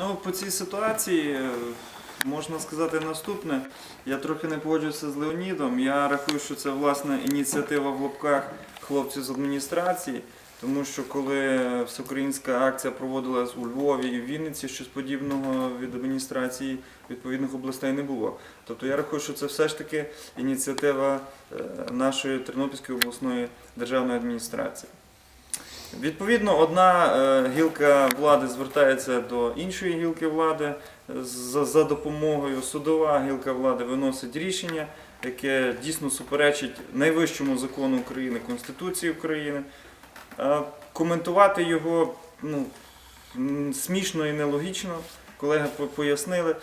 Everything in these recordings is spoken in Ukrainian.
Ну, по цій ситуації е, можна сказати наступне. Я трохи не погоджуюся з Леонідом. Я рахую, що це власне ініціатива в лапках хлопців з адміністрації, тому що коли всеукраїнська акція проводилась у Львові і в Вінниці, щось подібного від адміністрації відповідних областей не було. Тобто я рахую, що це все ж таки ініціатива е, нашої Тернопільської обласної державної адміністрації. Відповідно, одна е, гілка влади звертається до іншої гілки влади е, за, допомогою. Судова гілка влади виносить рішення, яке дійсно суперечить найвищому закону України Конституції України. Коментувати його ну, смішно і нелогічно. Колеги пояснили.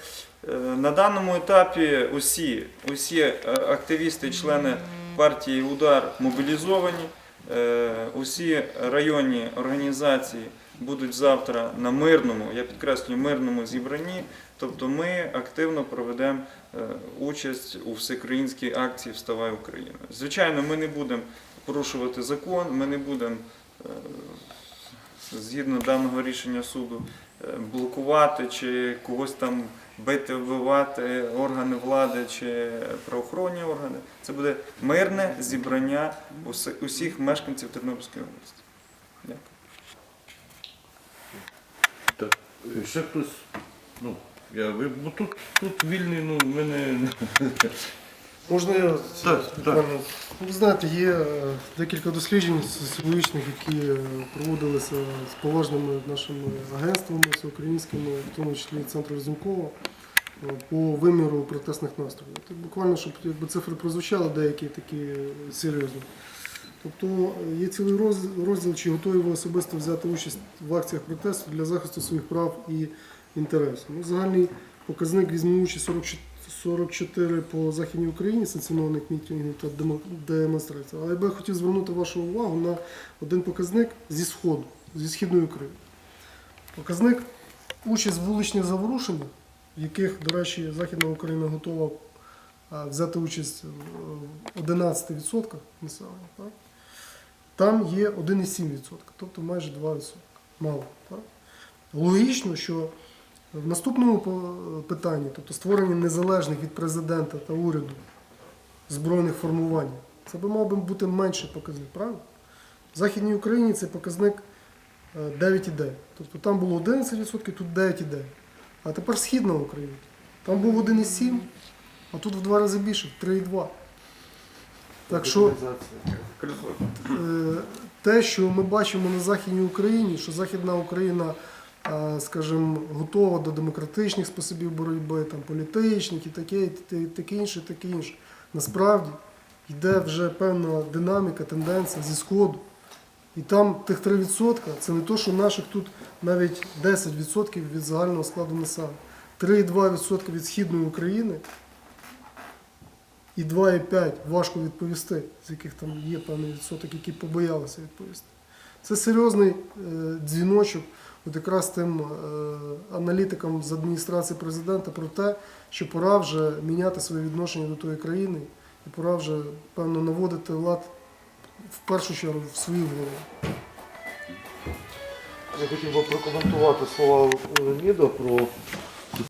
Е, На даному етапі усі, усі е, активісти, члени партії Удар мобілізовані. Е, Усі районні організації будуть завтра на мирному, я підкреслюю, мирному зібранні. Тобто ми активно проведемо е, участь у всеукраїнській акції Вставай Україна. Звичайно, ми не будемо порушувати закон, ми не будемо е, згідно даного рішення суду блокувати чи когось там бити, вбивати органи влади чи правоохоронні органи. Це буде мирне зібрання усіх мешканців Тернопільської області. Дякую. Так, е, ще хтось, ну, я, бо тут, тут вільний, ну, в мене... Можна я Так, буквально? Ви знаєте, є е, декілька досліджень соціологічних, які е, проводилися з поважними нашими агентствами всеукраїнськими, в тому числі Центру Розумкова, е, по виміру протестних настроїв. Тут буквально, щоб якби цифри прозвучали, деякі такі серйозні. Тобто є цілий розділ, чи готові ви особисто взяти участь в акціях протесту для захисту своїх прав і інтересів. Ну, загальний показник візьме участь 44 44 по Західній Україні санкціонованих мітингів та демонстрацій. Але я би хотів звернути вашу увагу на один показник зі Сходу, зі Східної України. Показник участь вуличних заворушеннях, в яких, до речі, Західна Україна готова взяти участь в 11% населення. Так? Там є 1,7%, тобто майже 2%. Мало. Так? Логічно, що в наступному питанні, тобто створення незалежних від президента та уряду збройних формувань, це би мав би бути менший показник, правильно? В Західній Україні цей показник е, 9,9. Тобто там було 11%, тут 9,9. А тепер Східна Україна. Там був 1,7, а тут в два рази більше, в 3,2. Так що е, те, що ми бачимо на Західній Україні, що Західна Україна, е, скажімо, готова до демократичних способів боротьби, там, політичних і таке, і таке інше, таке інше. Насправді йде вже певна динаміка, тенденція зі Сходу. І там тих 3% це не то, що наших тут навіть 10% від загального складу населення. 3,2% від Східної України і 2,5 важко відповісти, з яких там є певний відсоток, які побоялися відповісти. Це серйозний е, дзвіночок от якраз тим е, аналітикам з адміністрації президента про те, що пора вже міняти своє відношення до тої країни і пора вже, певно, наводити лад в першу чергу в свою голову. Я хотів би прокоментувати слова Леоніда про